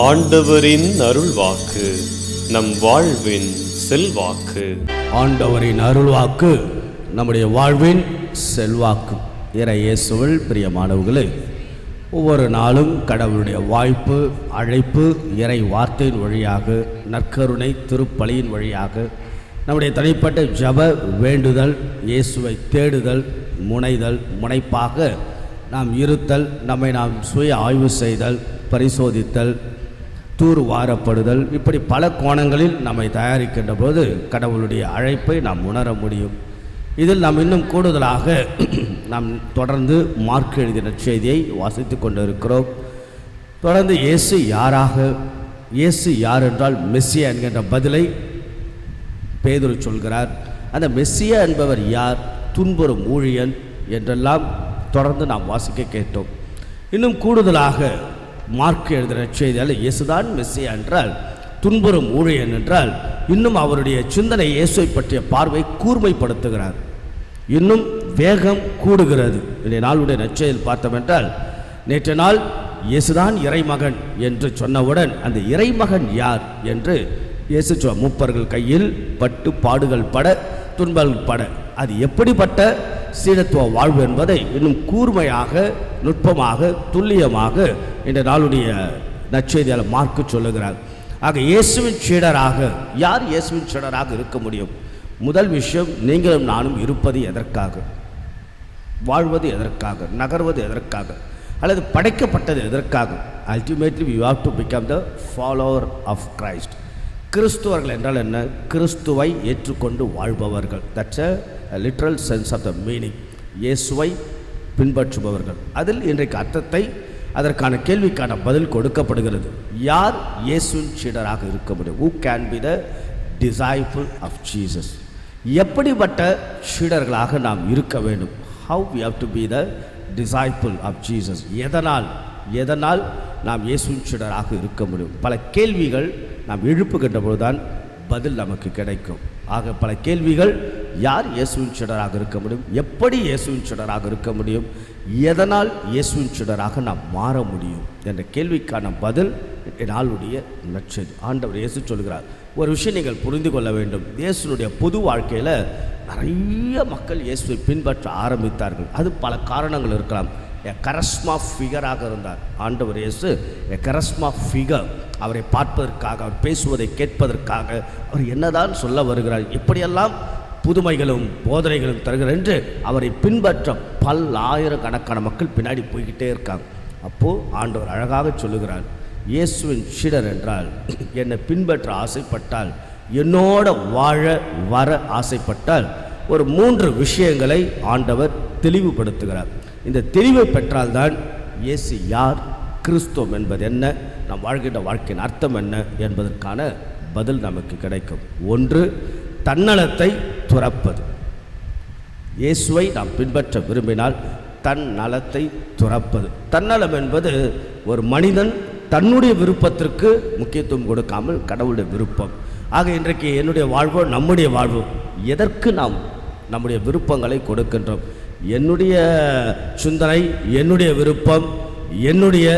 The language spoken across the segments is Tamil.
ஆண்டவரின் அருள்வாக்கு நம் வாழ்வின் செல்வாக்கு. ஆண்டவரின் அருள்வாக்கு நம்முடைய வாழ்வின் செல்வாக்கு. இறை இயேசுவில் பிரியமானவர்களே ஒவ்வொரு நாளும் கடவுளுடைய வாய்ப்பு அழைப்பு இறை வார்த்தையின் வழியாக நற்கருணை திருப்பலியின் வழியாக நம்முடைய தனிப்பட்ட ஜப வேண்டுதல் இயேசுவை தேடுதல் முனைதல் முனைப்பாக நாம் இருத்தல் நம்மை நாம் சுய ஆய்வு செய்தல் பரிசோதித்தல் தூர் வாரப்படுதல். இப்படி பல கோணங்களில் நம்மை தயாரிக்கின்ற போது கடவுளுடைய அழைப்பை நாம் உணர முடியும். இதில் நாம் இன்னும் கூடுதலாக நாம் தொடர்ந்து மார்க் எழுதின செய்தியை வாசித்து கொண்டிருக்கிறோம். தொடர்ந்து இயேசு யாராக இயேசு யார் என்றால் மெஸ்ஸியா என்கின்ற பதிலை பேதுரு சொல்கிறார். அந்த மெஸ்ஸியா என்பவர் யார் துன்புறும் ஊழியன் என்றெல்லாம் தொடர்ந்து நாம் வாசிக்க கேட்டோம். இன்னும் கூடுதலாக மார்க் எழுதுகிற செய்தியால் இயேசுதான் மெஸ்ஸியா என்றால் துன்புறும் ஊழியன் என்றால் இன்னும் அவருடைய சிந்தனை இயேசுவை பற்றிய பார்வை கூர்மைப்படுத்துகிறார். இன்னும் வேகம் கூடுகிறது. இன்றைய நாளுடைய நற்செய்தியில் பார்த்தோம் என்றால் நேற்று நாள் இயேசுதான் இறைமகன் என்று சொன்னவுடன் அந்த இறைமகன் யார் என்று இயேசு மூப்பர்கள் கையில் பட்டு பாடுகள் பட துன்பங்கள் பட. அது எப்படிப்பட்ட சீடத்துவ வாழ்வு என்பதை இன்னும் கூர்மையாக நுட்பமாக துல்லியமாக இந்த நாளுடைய நற்செய்தியால் மார்க்கு சொல்லுகிறார். ஆக இயேசுவின் சீடராக யார் இயேசுவின் சீடராக இருக்க முடியும்? முதல் விஷயம் நீங்களும் நானும் இருப்பது எதற்காக? வாழ்வது எதற்காக? நகர்வது எதற்காக? அல்லது படைக்கப்பட்டது எதற்காக? Ultimately we have to become the follower of Christ கிறிஸ்துவர்கள் என்றால் என்ன? கிறிஸ்துவை ஏற்றுக்கொண்டு வாழ்பவர்கள். That's a literal sense of the meaning இயேசுவை பின்பற்றுபவர்கள். அதில் இன்றைக்கு அர்த்தத்தை அதற்கான கேள்விக்கான பதில் கொடுக்கப்படுகிறது. யார் இயேசுவின் சீடராக இருக்க முடியும்? Who can be the disciple of Jesus எப்படிப்பட்ட சீடர்களாக நாம் இருக்க வேண்டும்? How we have to be the disciple of Jesus எதனால்? எதனால் நாம் இயேசுவின் சீடராக இருக்க முடியும்? பல கேள்விகள் நாம் எழுப்புகின்ற பொழுதுதான் பதில் நமக்கு கிடைக்கும். ஆக பல கேள்விகள் யார் இயேசுவின் சிடராக இருக்க முடியும்? எப்படி இயேசுவின் சிடராக இருக்க முடியும்? எதனால் இயேசுவின் சிடராக நாம் மாற முடியும்? என்ற கேள்விக்கான பதில் நாளுடைய நற்செய்தி. ஆண்டவர் இயேசு சொல்கிறார். ஒரு விஷயம் நீங்கள் புரிந்து கொள்ள வேண்டும். இயேசுனுடைய பொது வாழ்க்கையில் நிறைய மக்கள் இயேசுவை பின்பற்ற ஆரம்பித்தார்கள். அது பல காரணங்கள் இருக்கலாம். எ கரஸ்மா ஃபிகராக இருந்தார். ஆண்டவர் இயேசு எ கரஸ்மா ஃபிகர். அவரை பார்ப்பதற்காக அவர் பேசுவதை கேட்பதற்காக அவர் என்னதான் சொல்ல வருகிறார் இப்படியெல்லாம் புதுமைகளும் போதனைகளும் தருகிறார் என்று அவரை பின்பற்ற பல்லாயிரக்கணக்கான மக்கள் பின்னாடி போய்கிட்டே இருக்காங்க. அப்போது ஆண்டவர் அழகாக சொல்லுகிறார் இயேசுவின் சீடர் என்றால் என்னை பின்பற்ற ஆசைப்பட்டால் என்னோட வாழ வர ஆசைப்பட்டால் ஒரு மூன்று விஷயங்களை ஆண்டவர் தெளிவுபடுத்துகிறார். இந்த தெளிவை பெற்றால்தான் இயேசு யார் கிறிஸ்துவம் என்பது என்ன நாம் வாழ்கின்ற வாழ்க்கையின் அர்த்தம் என்ன என்பதற்கான பதில் நமக்கு கிடைக்கும். ஒன்று தன்னலத்தை துறப்பது. இயேசுவை நாம் பின்பற்ற விரும்பினால் தன் நலத்தை துறப்பது. தன்னலம் என்பது ஒரு மனிதன் தன்னுடைய விருப்பத்திற்கு முக்கியத்துவம் கொடுக்காமல் கடவுளுடைய விருப்பம். ஆக இன்றைக்கு என்னுடைய வாழ்வோ நம்முடைய வாழ்வோ. எதற்கு நாம் நம்முடைய விருப்பங்களை கொடுக்கின்றோம்? என்னுடைய சிந்தனை என்னுடைய விருப்பம் என்னுடைய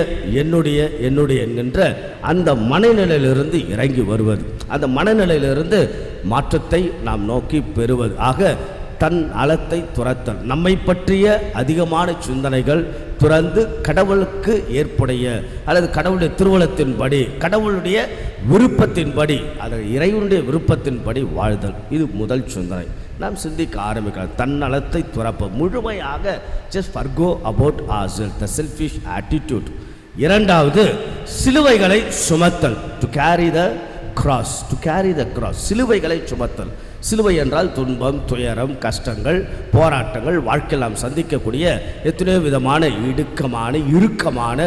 என்னுடைய என்னுடைய என்கின்ற அந்த மனநிலையிலிருந்து இறங்கி வருவது. அந்த மனநிலையிலிருந்து மாற்றத்தை நாம் நோக்கி பெறுவது. ஆக தன் அலத்தை துரத்தல். நம்மை பற்றிய அதிகமான சிந்தனைகள் துறந்து கடவுளுக்கு ஏற்புடைய அல்லது கடவுளுடைய திருவளத்தின்படி கடவுளுடைய விருப்பத்தின்படி அது இறைவனுடைய விருப்பத்தின்படி வாழ்தல். இது முதல் சிந்தனை. நாம் சிந்திக்க ஆரம்பிக்கலாம். தன்னலத்தை துறப்ப. முழுமையாக ஜஸ்ட் ஃபர்கோ அபவுட் ஆசல் த செல்ஃபிஷ் ஆட்டிடியூட் இரண்டாவது சிலுவைகளை சுமத்தல். To carry the cross to carry the cross சிலுவைகளை சுமத்தல். சிலுவை என்றால் துன்பம் துயரம் கஷ்டங்கள் போராட்டங்கள் வாழ்க்கையில் நாம் சந்திக்கக்கூடிய எத்தனையோ விதமான இடுக்கமான இறுக்கமான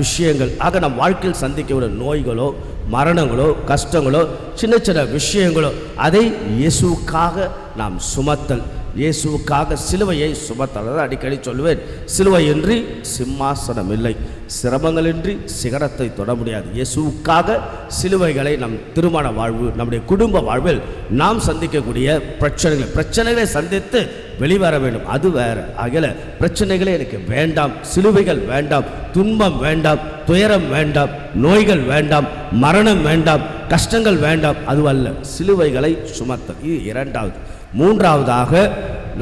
விஷயங்கள். ஆக நம் வாழ்க்கையில் சந்திக்கக்கூடிய நோய்களோ மரணங்களோ கஷ்டங்களோ சின்ன சின்ன விஷயங்களோ அதை இயேசுக்காக நாம் சுமத்தல். இயேசுவுக்காக சிலுவையை சுமத்தல் அடிக்கடி சொல்லுவேன். சிலுவையின்றி சிம்மாசனம் இல்லை சிரமங்களின்றி சிகரத்தை தொட முடியாது. இயேசுவுக்காக சிலுவைகளை நம் திருமண வாழ்வு நம்முடைய குடும்ப வாழ்வில் நாம் சந்திக்கக்கூடிய பிரச்சனைகள் பிரச்சனைகளை சந்தித்து வெளிவர வேண்டும். அது வேற. ஆகல பிரச்சனைகளே எனக்கு வேண்டாம். சிலுவைகள் வேண்டாம். துன்பம் வேண்டாம். துயரம் வேண்டாம். நோய்கள் வேண்டாம். மரணம் வேண்டாம். கஷ்டங்கள் வேண்டாம். அதுவல்ல. சிலுவைகளை சுமத்தல். இது இரண்டாவது. மூன்றாவதாக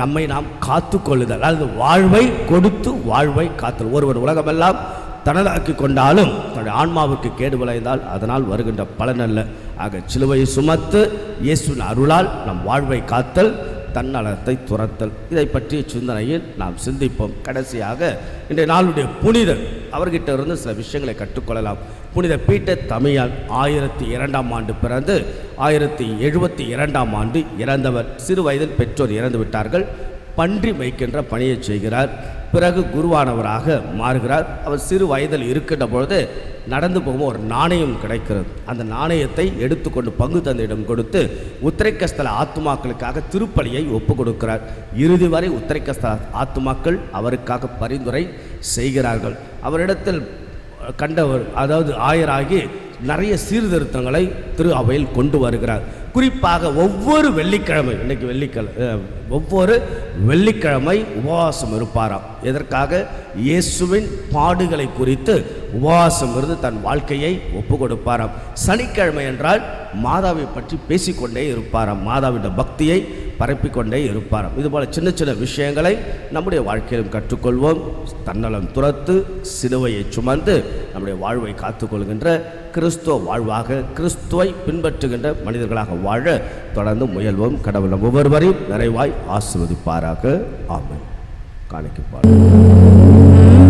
நம்மை நாம் காத்து கொள்ளுதல் அதாவது வாழ்வை கொடுத்து வாழ்வை காத்தல். ஒருவர் உலகமெல்லாம் தனதாக்கி கொண்டாலும் தன்னுடைய ஆன்மாவுக்கு கேடு விளைந்தால் அதனால் வருகின்ற பலன் அல்ல. ஆக சிலுவையை சுமத்து இயேசுவின் அருளால் நம் வாழ்வை காத்தல். தன்னலத்தை துரத்தல். இதை பற்றிய சிந்தனையில் நாம் சிந்திப்போம். கடைசியாக இன்றைய நாளுடைய புனிதர் அவர்கிட்ட இருந்து சில விஷயங்களை கற்றுக்கொள்ளலாம். புனித பீட்டர் தமிழால் ஆயிரத்தி இரண்டாம் ஆண்டு பிறந்து ஆயிரத்தி எழுபத்தி இரண்டாம் ஆண்டு இறந்தவர். சிறு வயதில் பெற்றோர் இறந்து விட்டார்கள் பன்றி வைக்கின்ற பணியை செய்கிறார். பிறகு குருவானவராக மாறுகிறார். அவர் சிறு வயதில் இருக்கின்ற பொழுது நடந்து போகும் ஒரு நாணயம் கிடைக்கிறது. அந்த நாணயத்தை எடுத்துக்கொண்டு பங்கு தந்தையிடம் கொடுத்து உத்திரைக்கஸ்தல ஆத்துமாக்களுக்காக திருப்பலியை ஒப்பு கொடுக்கிறார். இறுதி வரை உத்திரைக்கஸ்தல ஆத்துமாக்கள் அவருக்காக பரிந்துரை செய்கிறார்கள். அவரிடத்தில் கண்டவர் அதாவது ஆயராகி நிறைய சீர்திருத்தங்களை திரு அவையில் கொண்டு வருகிறார். குறிப்பாக ஒவ்வொரு வெள்ளிக்கிழமை இன்னைக்கு வெள்ளிக்கிழமை ஒவ்வொரு வெள்ளிக்கிழமை உபவாசம் இருப்பாராம். எதற்காக? இயேசுவின் பாடுகளை குறித்து உபவாசம் இருந்து தன் வாழ்க்கையை ஒப்பு கொடுப்பாராம் சனிக்கிழமை என்றால் மாதாவை பற்றி பேசிக்கொண்டே இருப்பாராம். மாதாவிட பக்தியை பரப்பிக்கொண்டே இருப்பாராம் இதுபோல சின்ன சின்ன விஷயங்களை நம்முடைய வாழ்க்கையிலும் கற்றுக்கொள்வோம். தன்னலம் துரத்து சிலுவையை சுமந்து நம்முடைய வாழ்வை காத்துக்கொள்கின்ற கிறிஸ்துவ வாழ்வாக கிறிஸ்துவை பின்பற்றுகின்ற மனிதர்களாக வாழ தொடர்ந்து முயல்வோம். கடவுள் ஒவ்வொருவரையும் நிறைவாய் ஆசிர்வதிப்பாராக. ஆமை காணிக்கப்பார்